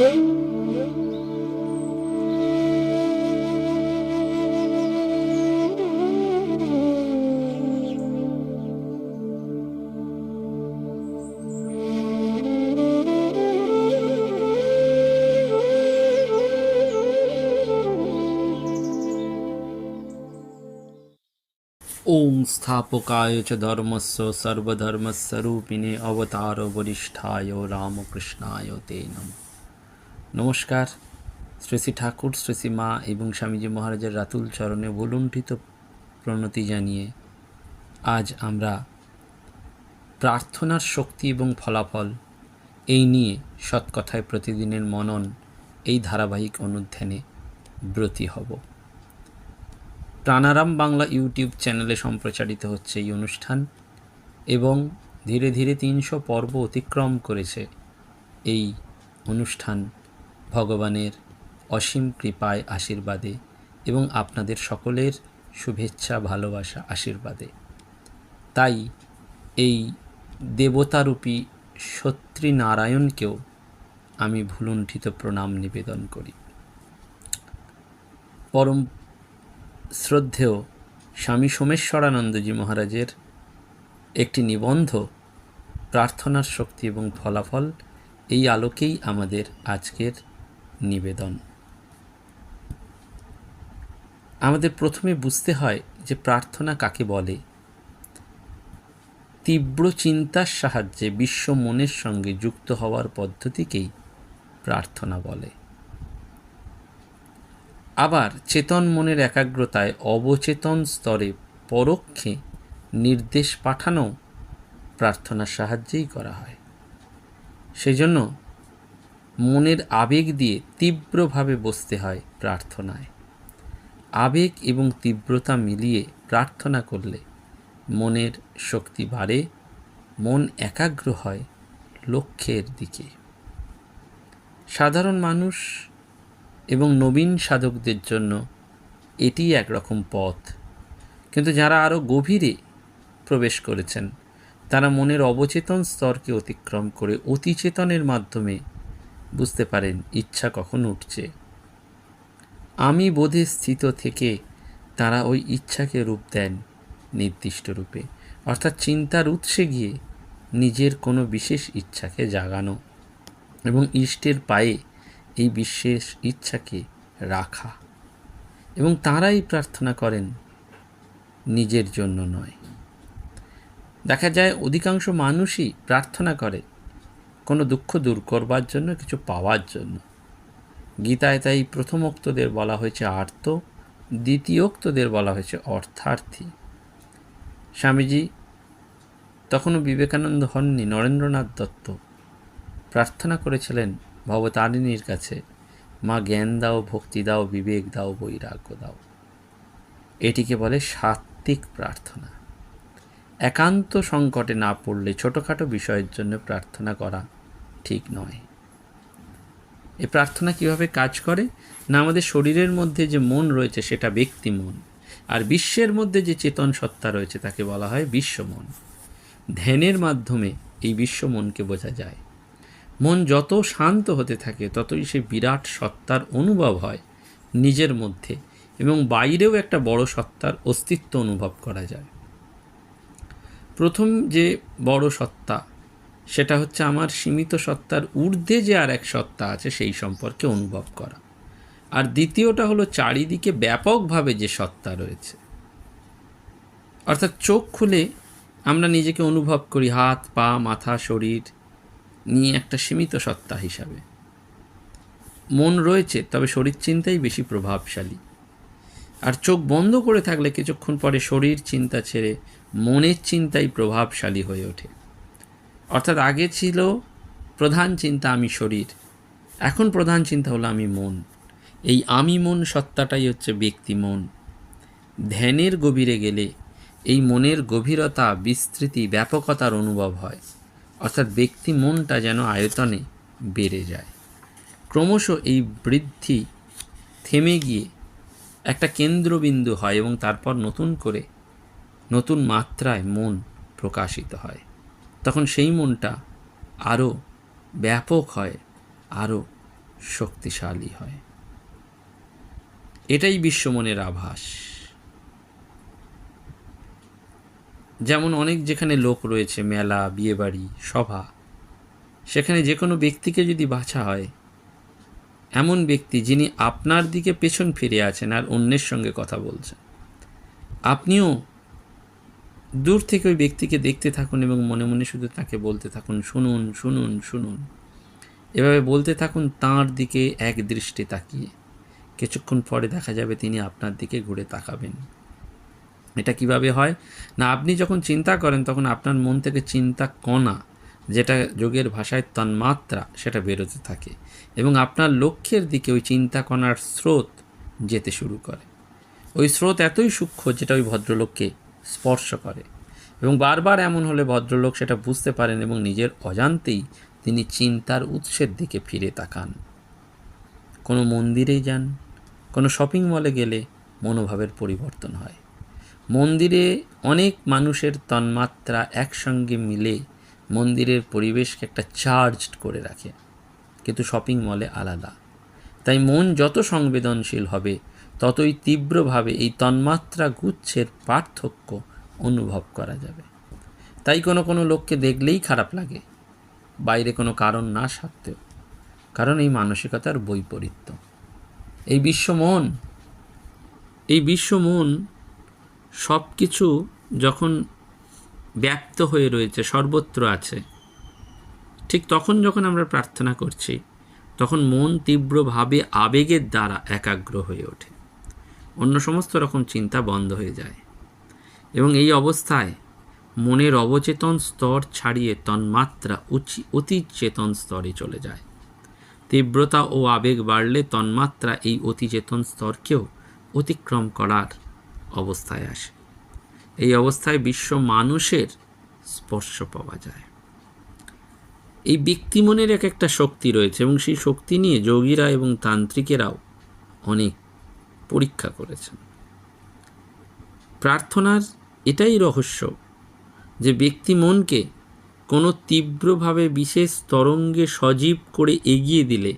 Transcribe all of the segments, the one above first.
ओम स्थापकाय च धर्मस्व सर्वधर्मस्वरूपिणे अवतार वरिष्ठाय रामकृष्णाय ते नमः। নমস্কার। শ্রী শ্রী ঠাকুর, শ্রী শ্রী মা এবং স্বামীজি মহারাজের রাতুল চরণে ভুলুণ্ঠিত প্রণতি জানিয়ে আজ আমরা প্রার্থনার শক্তি এবং ফলাফল এই নিয়ে সৎকথায় প্রতিদিনের মনন এই ধারাবাহিক অনুধ্যানে ব্রতী হব। প্রাণারাম বাংলা ইউটিউব চ্যানেলে সম্প্রচারিত হচ্ছে এই অনুষ্ঠান এবং ধীরে ধীরে তিনশো পর্ব অতিক্রম করেছে এই অনুষ্ঠান ভগবানের অসীম কৃপায় আশীর্বাদে এবং আপনাদের সকলের শুভেচ্ছা, ভালোবাসা, আশীর্বাদে। তাই এই দেবতারূপী নারায়ণকেও আমি ভুলুণ্ঠিত প্রণাম নিবেদন করি। পরম শ্রদ্ধেয় স্বামী সোমেশ্বরানন্দজি মহারাজের একটি নিবন্ধ প্রার্থনার শক্তি এবং ফলাফল এই আলোকেই আমাদের আজকের নিবেদন। আমাদের প্রথমে বুঝতে হয় যে প্রার্থনা কাকে বলে। তীব্র চিন্তার সাহায্যে বিশ্ব মনের সঙ্গে যুক্ত হওয়ার পদ্ধতিকেই প্রার্থনা বলে। আবার চেতন মনের একাগ্রতায় অবচেতন স্তরে পরোক্ষে নির্দেশ পাঠানো প্রার্থনার সাহায্যেই করা হয়। সেজন্য মনের আবেগ দিয়ে তীব্রভাবে বসতে হয় প্রার্থনায়। আবেগ এবং তীব্রতা মিলিয়ে প্রার্থনা করলে মনের শক্তি বাড়ে, মন একাগ্র হয় লক্ষ্যের দিকে। সাধারণ মানুষ এবং নবীন সাধকদের জন্য এটি একরকম পথ। কিন্তু যারা আরও গভীরে প্রবেশ করেছেন, তারা মনের অবচেতন স্তরকে অতিক্রম করে অতিচেতনের মাধ্যমে বুঝতে পারেন ইচ্ছা কখন উঠছে। আমি বোধে স্থিত থেকে তারা ওই ইচ্ছাকে রূপ দেন নির্দিষ্ট রূপে। অর্থাৎ চিন্তার উৎসে গিয়ে নিজের কোনো বিশেষ ইচ্ছাকে জাগানো এবং ইষ্টের পায়ে এই বিশেষ ইচ্ছাকে রাখা এবং তারাই প্রার্থনা করেন নিজের জন্য নয়। দেখা যায় অধিকাংশ মানুষই প্রার্থনা করে কোনো দুঃখ দূর করবার জন্য, কিছু পাওয়ার জন্য। গীতায় তাই প্রথমোক্তদের বলা হয়েছে আর্ত, দ্বিতীয়োক্তদের বলা হয়েছে অর্থার্থী। স্বামীজি তখনও বিবেকানন্দ হননি, নরেন্দ্রনাথ দত্ত। প্রার্থনা করেছিলেন, ভবতারিণীর কাছে, মা, জ্ঞান দাও, ভক্তি দাও, বিবেক দাও, বৈরাগ্য দাও। এটিকে বলে সাত্ত্বিক প্রার্থনা। একান্ত সংকটে না পড়লে ছোটোখাটো বিষয়ের জন্য প্রার্থনা করা ঠিক নয়। এ প্রার্থনা কীভাবে কাজ করে? না আমাদের শরীরের মধ্যে যে মন রয়েছে সেটা ব্যক্তি মন, আর বিশ্বের মধ্যে যে চেতন সত্তা রয়েছে তাকে বলা হয় বিশ্বমন ধ্যানের মাধ্যমে এই বিশ্ব মনকে বোঝা যায়। মন যত শান্ত হতে থাকে, ততই সে বিরাট সত্তার অনুভব হয় নিজের মধ্যে, এবং বাইরেও একটা বড় সত্তার অস্তিত্ব অনুভব করা যায়। প্রথম যে বড় সত্তা সেটা হচ্ছে আমার সীমিত সত্তার ঊর্ধ্বে যে আর এক সত্তা আছে সেই সম্পর্কে অনুভব করা। আর দ্বিতীয়টা হলো চারিদিকে ব্যাপকভাবে যে সত্তা রয়েছে। অর্থাৎ চোখ খুলে আমরা নিজেকে অনুভব করি হাত, পা, মাথা, শরীর নিয়ে একটা সীমিত সত্তা হিসাবে। মন রয়েছে, তবে শরীর চিন্তাই বেশি প্রভাবশালী। আর চোখ বন্ধ করে থাকলে কিছুক্ষণ পরে শরীর চিন্তা ছেড়ে মনের চিন্তাই প্রভাবশালী হয়ে ওঠে। অর্থাৎ আগে ছিল প্রধান চিন্তা আমি শরীর, এখন প্রধান চিন্তা হলো আমি মন। এই আমি মন সত্তাটাই হচ্ছে ব্যক্তি মন। ধ্যানের গভীরে গেলে এই মনের গভীরতা, বিস্তৃতি, ব্যাপকতার অনুভব হয়। অর্থাৎ ব্যক্তি মনটা যেন আয়তনে বেড়ে যায়। ক্রমশ এই বৃদ্ধি থেমে গিয়ে একটা কেন্দ্রবিন্দু হয় এবং তারপর নতুন করে নতুন মাত্রায় মন প্রকাশিত হয়। তখন সেই মনটা আরও ব্যাপক হয় আরও শক্তিশালী হয়। এটাই বিশ্বমনের আভাস। যেমন অনেক যেখানে লোক রয়েছে, মেলা, বিয়েবাড়ি, সভা, সেখানে যে কোনো ব্যক্তিকে যদি বাছা হয়, এমন ব্যক্তি যিনি আপনার দিকে পেছন ফিরে আছেন আর অন্যের সঙ্গে কথা বলছেন। আপনিও দূর থেকে ওই ব্যক্তিকে দেখতে থাকুন এবং মনে মনে শুধু তাকে বলতে থাকুন, শুনুন শুনুন শুনুন। এভাবে বলতে থাকুন, তাঁর দিকে এক দৃষ্টি তাকিয়ে। কিছুক্ষণ পরে দেখা যাবে তিনি আপনার দিকে ঘুরে তাকাবেন। এটা কীভাবে হয়? না, আপনি যখন চিন্তা করেন, তখন আপনার মন থেকে চিন্তা কণা, যেটা যোগের ভাষায় তন্মাত্রা, সেটা বেরোতে থাকে এবং আপনার লক্ষ্যের দিকে ওই চিন্তা কণার স্রোত যেতে শুরু করে। ওই স্রোত এতই সূক্ষ্ম, যেটা ওই ভদ্রলোককে স্পর্শ করে। এবং বারবার এমন হলে ভদ্রলোক সেটা বুঝতে পারেন এবং নিজের অজান্তেই তিনি চিন্তার উৎসের দিকে ফিরে তাকান। কোনো মন্দিরেই যান, কোনো শপিং মলে গেলে মনোভাবের পরিবর্তন হয়। মন্দিরে অনেক মানুষের তন্মাত্রা একসঙ্গে মিলে মন্দিরের পরিবেশকে একটা চার্জড করে রাখে। কিন্তু শপিং মলে আলাদা। তাই মন যত সংবেদনশীল হবে ততই তীব্রভাবে এই তন্মাত্রা গুচ্ছের পার্থক্য অনুভব করা যাবে। তাই কোনো কোনো লোককে দেখলেই খারাপ লাগে, বাইরে কোনো কারণ না সত্ত্বেও, কারণ এই মানসিকতার বৈপরীত্য। এই বিশ্ব মন এই বিশ্ব মন সব কিছু যখন ব্যপ্ত হয়ে রয়েছে, সর্বত্র আছে, ঠিক তখন যখন আমরা প্রার্থনা করছি, তখন মন তীব্রভাবে আবেগের দ্বারা একাগ্র হয়ে ওঠে। অন্য সমস্ত রকম চিন্তা বন্ধ হয়ে যায়। এবং এই অবস্থায় মনের অবচেতন স্তর ছাড়িয়ে তন্মাত্রা উচি অতি চেতন স্তরে চলে যায়। তীব্রতা ও আবেগ বাড়লে তন্মাত্রা এই অতিচেতন স্তরকেও অতিক্রম করার অবস্থায় আসে। এই অবস্থায় বিশ্ব মানুষের স্পর্শ পাওয়া যায়। এই ব্যক্তি মনের এক একটা শক্তি রয়েছে এবং সেই শক্তি নিয়ে যোগীরা এবং তান্ত্রিকেরাও অনেক পরীক্ষা করেছেন। প্রার্থনার এটাই রহস্য যে ব্যক্তি মনকে কোনো তীব্রভাবে বিশেষ তরঙ্গে সজীব করে এগিয়ে দিলে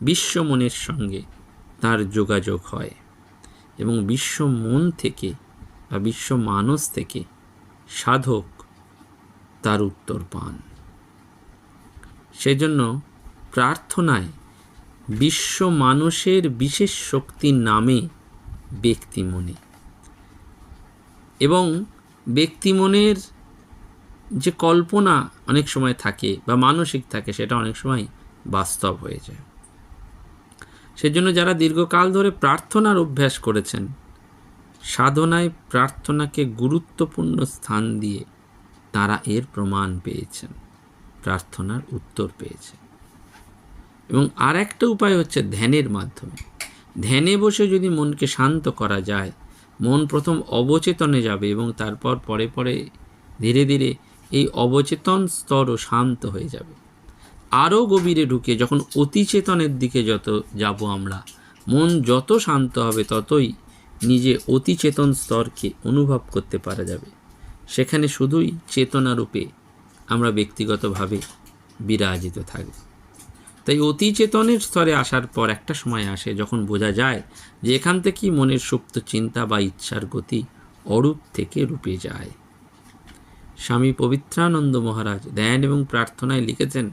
বিশ্ব মনের সঙ্গে তার যোগাযোগ হয় এবং বিশ্ব মন থেকে বা বিশ্ব মানস থেকে সাধক তার উত্তর পান। সেজন্য প্রার্থনায় বিশ্ব মানুষের বিশেষ শক্তির নামে ব্যক্তি মনে এবং ব্যক্তি মনের যে কল্পনা অনেক সময় থাকে বা মানসিক থাকে, সেটা অনেক সময় বাস্তব হয়ে যায়। সেজন্য যারা দীর্ঘকাল ধরে প্রার্থনার অভ্যাস করেছেন, সাধনায় প্রার্থনাকে গুরুত্বপূর্ণ স্থান দিয়ে তারা এর প্রমাণ পেয়েছেন, প্রার্থনার উত্তর পেয়েছেন। এবং আর একটা উপায় হচ্ছে ধ্যানের মাধ্যমে। ধ্যানে বসে যদি মনকে শান্ত করা যায়, মন প্রথম অবচেতনে যাবে এবং তারপর পরে পরে ধীরে ধীরে এই অবচেতন স্তরও শান্ত হয়ে যাবে। আরও গভীরে ঢুকে যখন অতিচেতনের দিকে যত যাব আমরা, মন যত শান্ত হবে ততই নিজে অতিচেতন স্তরকে অনুভব করতে পারা যাবে। সেখানে শুধুই চেতনারূপে আমরা ব্যক্তিগতভাবে বিরাজিত থাকব। তাই অতি চেতনের স্তরে আসার পর একটা সময় আসে যখন বোঝা যায় যে এখান থেকেই মনের সুপ্ত চিন্তা বা ইচ্ছার গতি অরূপ থেকে রূপে যায়। স্বামী পবিত্রানন্দ মহারাজ ধ্যান এবং প্রার্থনায় লিখেছেন,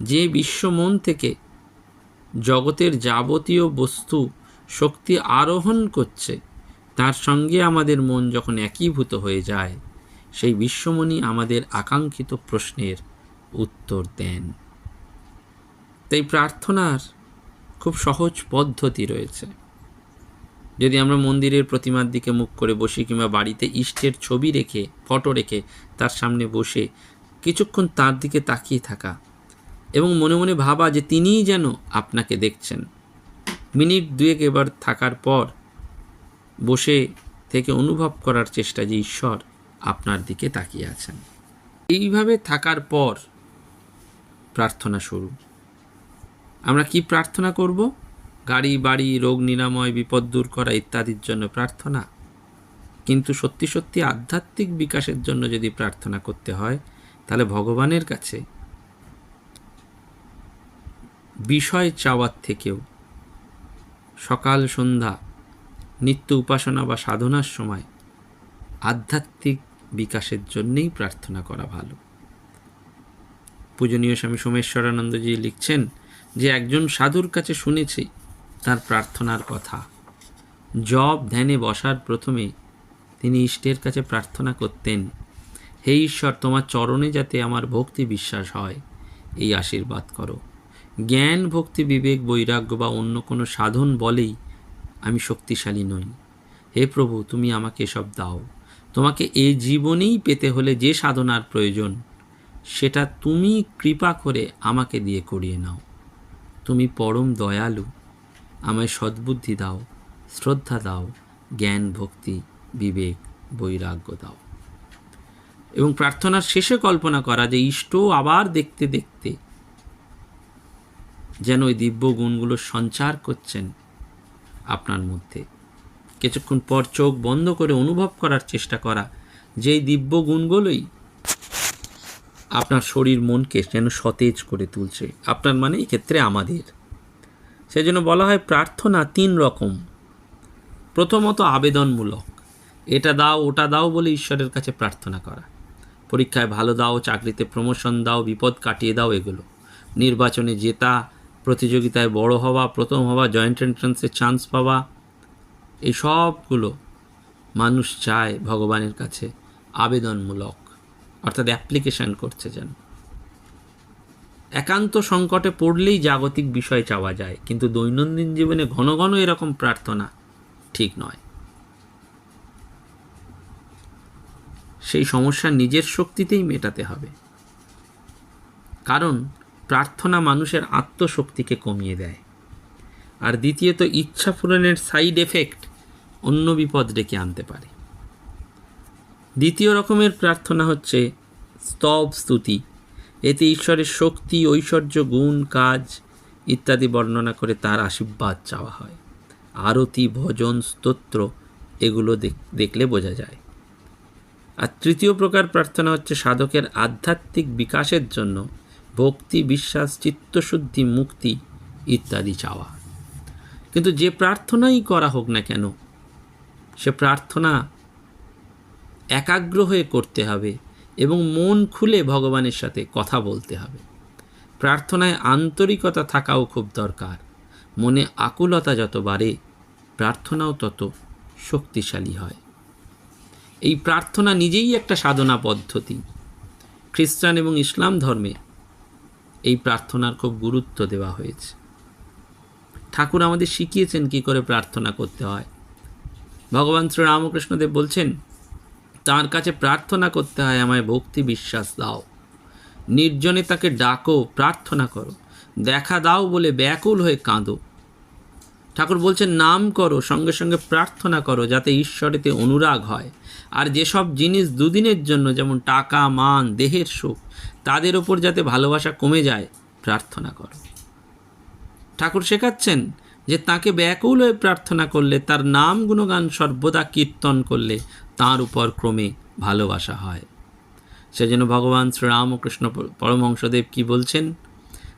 যে বিশ্ব মন থেকে জগতের যাবতীয় বস্তু শক্তি আরোহণ করছে, তার সঙ্গে আমাদের মন যখন একীভূত হয়ে যায়, সেই বিশ্বমণি আমাদের আকাঙ্ক্ষিত প্রশ্নের উত্তর দেন। তাই প্রার্থনার খুব সহজ পদ্ধতি রয়েছে। যদি আমরা মন্দিরের প্রতিমার দিকে মুখ করে বসি কিংবা বাড়িতে ইষ্টের ছবি রেখে, ফটো রেখে তার সামনে বসে কিছুক্ষণ তার দিকে তাকিয়ে থাকা এবং মনে মনে ভাবা যে তিনিই যেন আপনাকে দেখছেন। মিনিট দুয়েক এবার থাকার পর বসে থেকে অনুভব করার চেষ্টা যে ঈশ্বর আপনার দিকে তাকিয়ে আছেন। এইভাবে থাকার পর প্রার্থনা শুরু। আমরা কি প্রার্থনা করব? গাড়ি, বাড়ি, রোগ নিরাময়, বিপদ দূর করা ইত্যাদির জন্য প্রার্থনা। কিন্তু সত্যি সত্যি আধ্যাত্মিক বিকাশের জন্য যদি প্রার্থনা করতে হয়, তাহলে ভগবানের কাছে বিষয় চাওয়ার থেকেও সকাল, সন্ধ্যা, নিত্য উপাসনা বা সাধনার সময় আধ্যাত্মিক বিকাশের জন্যেই প্রার্থনা করা ভালো। পূজনীয় স্বামী সোমেশ্বরানন্দজি লিখছেন যে একজন সাধুর কাছে শুনেছি তার প্রার্থনার কথা। জব ধ্যানে বসার প্রথমে তিনি ইষ্টের কাছে প্রার্থনা করতেন, হে ঈশ্বর, তোমার চরণে যাতে আমার ভক্তি বিশ্বাস হয়, এই আশীর্বাদ করো। জ্ঞান, ভক্তি, বিবেক, বৈরাগ্য বা অন্য কোনো সাধন বলেই আমি শক্তিশালী নই। হে প্রভু, তুমি আমাকে এসব দাও। তোমাকে এই জীবনেই পেতে হলে যে সাধনার প্রয়োজন, সেটা তুমি কৃপা করে আমাকে দিয়ে করিয়ে নাও। তুমি পরম দয়ালু, আমায় সদ্বুদ্ধি দাও, শ্রদ্ধা দাও, জ্ঞান, ভক্তি, বিবেক, বৈরাগ্য দাও। এবং প্রার্থনার শেষে কল্পনা করা যে ইষ্ট আবার দেখতে দেখতে যেন ওই দিব্য গুণগুলো সঞ্চার করছেন আপনার মধ্যে। কিছুক্ষণ পর চোখ বন্ধ করে অনুভব করার চেষ্টা করা যে এই দিব্য গুণগুলোই আপনার শরীর মনকে যেন সতেজ করে তুলছে। আপনার মানে এক্ষেত্রে আমাদের। সেজন্য বলা হয় প্রার্থনা তিন রকম। প্রথমত আবেদনমূলক। এটা দাও, ওটা দাও বলে ঈশ্বরের কাছে প্রার্থনা করা। পরীক্ষায় ভালো দাও, চাকরিতে প্রমোশন দাও, বিপদ কাটিয়ে দাও এগুলো। নির্বাচনে জেতা, প্রতিযোগিতায় বড় হওয়া, প্রথম হওয়া জয়েন্ট এন্ট্রান্সে চান্স পাওয়া, এই সবগুলো মানুষ চায় ভগবানের কাছে আবেদনমূলক। অর্থাৎ অ্যাপ্লিকেশন করছে যেন। একান্ত সংকটে পড়লেই জাগতিক বিষয় চাওয়া যায়, কিন্তু দৈনন্দিন জীবনে ঘন ঘন এরকম প্রার্থনা ঠিক নয়। সেই সমস্যা নিজের শক্তিতেই মেটাতে হবে। কারণ প্রার্থনা মানুষের আত্মশক্তিকে কমিয়ে দেয়। আর দ্বিতীয়ত, ইচ্ছা পূরণের সাইড এফেক্ট অন্য বিপদ ডেকে আনতে পারে। দ্বিতীয় রকমের প্রার্থনা হচ্ছে স্তব স্তুতি। এতে ঈশ্বরের শক্তি, ঐশ্বর্য, গুণ, কাজ ইত্যাদি বর্ণনা করে তার আশীর্বাদ চাওয়া হয়। আরতি, ভজন, স্তোত্র এগুলো দেখলে বোঝা যায়। আর তৃতীয় প্রকার প্রার্থনা হচ্ছে সাধকের আধ্যাত্মিক বিকাশের জন্য ভক্তি, বিশ্বাস, চিত্তশুদ্ধি, মুক্তি ইত্যাদি চাওয়া। কিন্তু যে প্রার্থনাই করা হোক না কেন, সে প্রার্থনা একাগ্র হয়ে করতে হবে এবং মন খুলে ভগবানের সাথে কথা বলতে হবে। প্রার্থনায় আন্তরিকতা থাকাও খুব দরকার। মনে আকুলতা যত বাড়ে, প্রার্থনাও তত শক্তিশালী হয়। এই প্রার্থনা নিজেই একটা সাধনা পদ্ধতি। খ্রিস্টান এবং ইসলাম ধর্মে এই প্রার্থনার খুব গুরুত্ব দেওয়া হয়েছে। ঠাকুর আমাদের শিখিয়েছেন কি করে প্রার্থনা করতে হয়। ভগবান শ্রী রামকৃষ্ণদেব বলছেন তার কাছে প্রার্থনা করতে হয়, আমায় ভক্তি বিশ্বাস দাও। নির্জনে তাকে ডাকো, প্রার্থনা করো। দেখা দাও বলে ব্যাকুল হয়ে কাঁদো। ঠাকুর বলছেন, নাম করো, সঙ্গে সঙ্গে প্রার্থনা করো যাতে ঈশ্বরেতে অনুরাগ হয়। আর যেসব জিনিস দুদিনের জন্য, যেমন টাকা, মান, দেহের সুখ, তাদের ওপর যাতে ভালোবাসা কমে যায়, প্রার্থনা করো। ঠাকুর শেখাচ্ছেন যে, তাকে ব্যাকুল হয়ে প্রার্থনা করলে, তার নাম গুণগান সর্বদা কীর্তন করলে তার উপর ক্রমে ভালোবাসা হয়। সেজন্য ভগবান শ্রীরামকৃষ্ণ পরমহংসদেব কি বলছেন?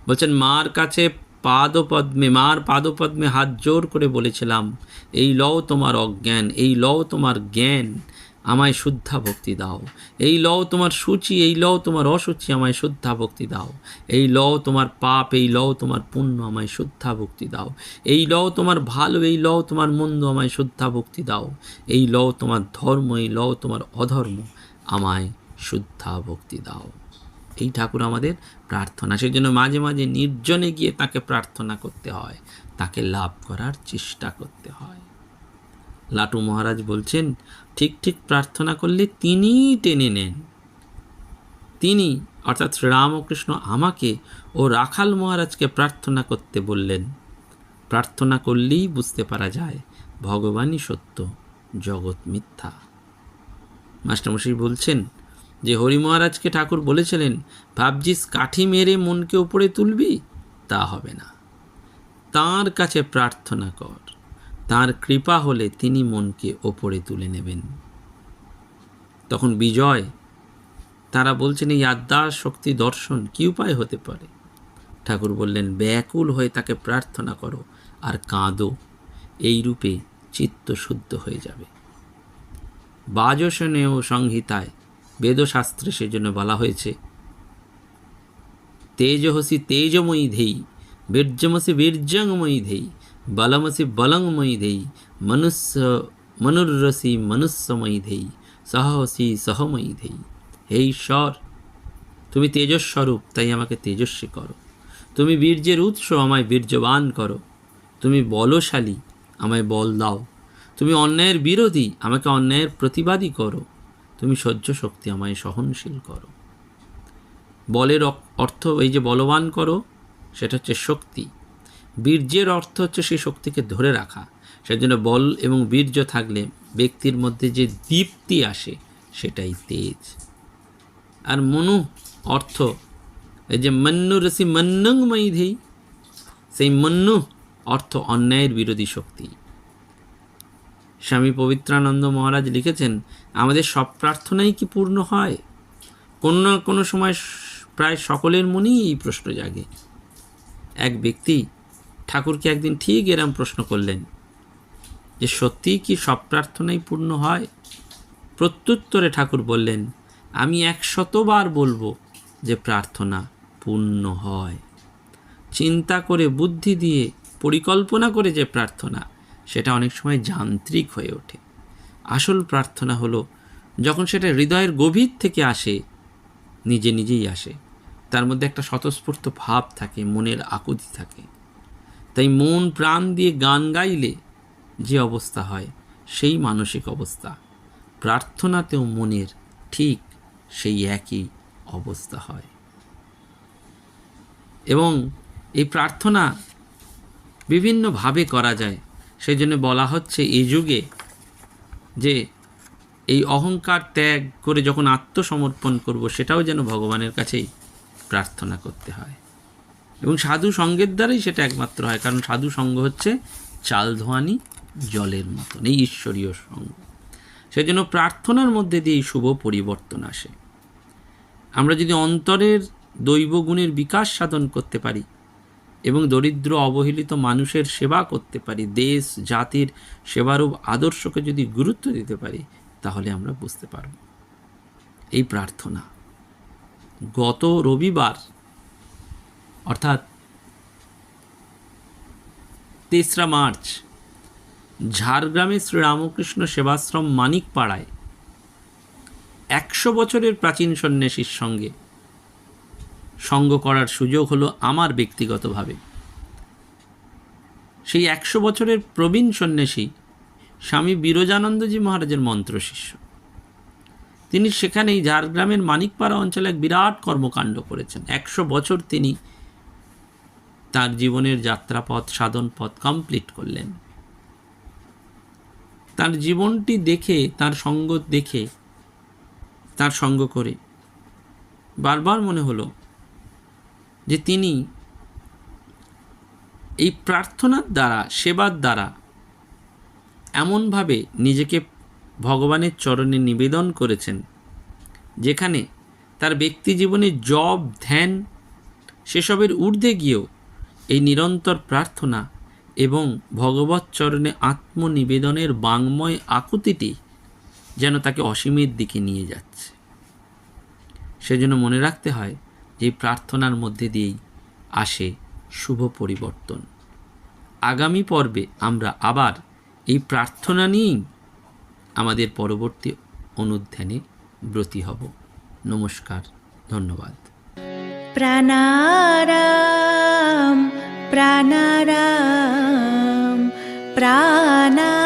বলছেন, মার কাছে পাদপদ্মে, মার পাদপদ্মে হাত জোর করে বলেছিলাম, এই লও তোমার অজ্ঞান, এই লও তোমার জ্ঞান আমায় শুদ্ধা ভক্তি দাও। এই লও তোমার সূচি, এই লও তোমার অসুচি, আমায় শুদ্ধা ভক্তি দাও। এই লও তোমার পাপ, এই লও তোমার পুণ্য, আমায় শুদ্ধা ভক্তি দাও। এই লও তোমার ভালো, এই লও তোমার মন্দ, আমায় শুদ্ধা ভক্তি দাও। এই লও তোমার ধর্ম, এই লও তোমার অধর্ম, আমায় শুদ্ধা ভক্তি দাও। এই ঠাকুর আমাদের প্রার্থনা। সেই জন্য মাঝে মাঝে নির্জনে গিয়ে তাকে প্রার্থনা করতে হয়। তাকে লাভ করার চেষ্টা করতে হয়। লাটু মহারাজ বলছেন, ঠিক ঠিক প্রার্থনা করলে তিনিই টেনে নেন। তিনি, অর্থাৎ শ্রীরামকৃষ্ণ আমাকে ও রাখাল মহারাজকে প্রার্থনা করতে বললেন। প্রার্থনা করলেই বুঝতে পারা যায়, ভগবানই সত্য, জগৎ মিথ্যা। মাস্টারমশাই বলছেন, যে হরি মহারাজকে ঠাকুর বলেছিলেন, ভাবছিস কাঠি মেরে মনকে উপরে তুলবি? তা হবে না। তার কাছে প্রার্থনা কর। তার কৃপা হলে তিনি মনকে ওপরে তুলে নেবেন। তখন বিজয় তারা বলছেন, এই আদ্যার শক্তি দর্শন কি উপায় হতে পারে? ঠাকুর বললেন, ব্যাকুল হয়ে তাকে প্রার্থনা করো আর কাঁদো। এই রূপে চিত্ত শুদ্ধ হয়ে যাবে। বাজসনেয় সংহিতায় বেদশাস্ত্রে সেজন্য বলা হয়েছে, তেজহসি তেজময়ী ধেই, বীর্যমসি বীর্যংময়ী ধেই বলমসি বলংময়ী ধেই মনুষ্য মনুরসি মনুষ্যময়ী ধেই সহসি সহময়ী ধেই হে ঈশ্বর তুমি তেজস্বরূপ, তাই আমাকে তেজস্বী করো। তুমি বীর্যের উৎস, আমায় বীর্যবান করো। তুমি বলশালী, আমায় বল দাও। তুমি অন্যায়ের বিরোধী, আমাকে অন্যায়ের প্রতিবাদী করো। তুমি সহ্য শক্তি, আমায় সহনশীল করো। বলের অর্থ এই যে বলবান করো, সেটা হচ্ছে শক্তি। বীর্যের অর্থ হচ্ছে সেই শক্তিকে ধরে রাখা। সেজন্য বল এবং বীর্য থাকলে ব্যক্তির মধ্যে যে দীপ্তি আসে, সেটাই তেজ। আর মনু অর্থ, এই যে মন্নু রসি মন্নংময়ী ধেই, সেই মন্নু অর্থ অন্যায়ের বিরোধী শক্তি। স্বামী পবিত্রানন্দ মহারাজ লিখেছেন, আমাদের সব প্রার্থনাই কি পূর্ণ হয়? কোনো না কোনো সময় প্রায় সকলের মনেই এই প্রশ্ন জাগে। এক ব্যক্তি ঠাকুরকে একদিন ঠিক এরম প্রশ্ন করলেন যে সত্যিই কি সব প্রার্থনাই পূর্ণ হয়? প্রত্যুত্তরে ঠাকুর বললেন, আমি একশতবার বলব যে, প্রার্থনা পূর্ণ হয়। চিন্তা করে, বুদ্ধি দিয়ে, পরিকল্পনা করে যে প্রার্থনা, সেটা অনেক সময় যান্ত্রিক হয়ে ওঠে। আসল প্রার্থনা হলো, যখন সেটা হৃদয়ের গভীর থেকে আসে, নিজে নিজেই আসে। তার মধ্যে একটা স্বতঃস্ফূর্ত ভাব থাকে, মনের আকুতি থাকে। তাই মন প্রাণ দিয়ে গান গাইলে যে অবস্থা হয়, সেই মানসিক অবস্থা। প্রার্থনাতেও মনের ঠিক সেই একই অবস্থা হয়। এবং এই প্রার্থনা বিভিন্নভাবে করা যায়। সেই জন্য বলা হচ্ছে এই যুগে যে এই অহংকার ত্যাগ করে যখন আত্মসমর্পণ করব, সেটাও যেন ভগবানের কাছেই প্রার্থনা করতে হয়। এবং সাধু সঙ্গের দ্বারাই সেটা একমাত্র হয়, কারণ সাধু সঙ্গ হচ্ছে চাল ধোয়ানি, জলের মতন, এই ঈশ্বরীয় সঙ্গ। সেজন্য প্রার্থনার মধ্যে দিয়ে শুভ পরিবর্তন আসে। আমরা যদি অন্তরের দৈব গুণের বিকাশ সাধন করতে পারি এবং দরিদ্র অবহেলিত মানুষের সেবা করতে পারি, দেশ, জাতির সেবারূপ আদর্শকে যদি গুরুত্ব দিতে পারি, তাহলে আমরা বুঝতে পারব। এই প্রার্থনা। গত রবিবার অর্থাৎ তেসরা মার্চ, ঝাড়গ্রামে শ্রীরামকৃষ্ণ সেবাশ্রম মানিকপাড়ায় একশো বছরের প্রাচীন সন্ন্যাসীর সঙ্গে সঙ্গ করার সুযোগ হলো আমার ব্যক্তিগতভাবে। সেই একশো বছরের প্রবীণ সন্ন্যাসী স্বামী বিরজানন্দজি মহারাজের মন্ত্র শিষ্য। তিনি সেখানেই ঝাড়গ্রামের মানিকপাড়া অঞ্চলে এক বিরাট কর্মকাণ্ড করেছেন। একশো বছর তিনি তার জীবনের যাত্রাপথ সাধন পথ কমপ্লিট করলেন। তার জীবনটি দেখে, তার সঙ্গ দেখে, তার সঙ্গ করে। বারবার মনে হলো যে তিনি এই প্রার্থনার দ্বারা, সেবার দ্বারা এমনভাবে নিজেকে ভগবানের চরণে নিবেদন করেছেন, যেখানে তার ব্যক্তি জীবনে জব, ধ্যান, সেসবের ঊর্ধ্বে গিয়েও এই নিরন্তর প্রার্থনা এবং ভগবত চরণে আত্মনিবেদনের বাংময় আকুতিটি যেন তাকে অসীমের দিকে নিয়ে যাচ্ছে। সেজন্য মনে রাখতে হয় যে প্রার্থনার মধ্যে দিয়েই আসে শুভ পরিবর্তন। আগামী পর্বে আমরা আবার এই প্রার্থনা নিয়েই আমাদের পরবর্তী অনুধ্যানে ব্রতী হব। নমস্কার, ধন্যবাদ। প্রাণারাম। प्राणाराम प्राणा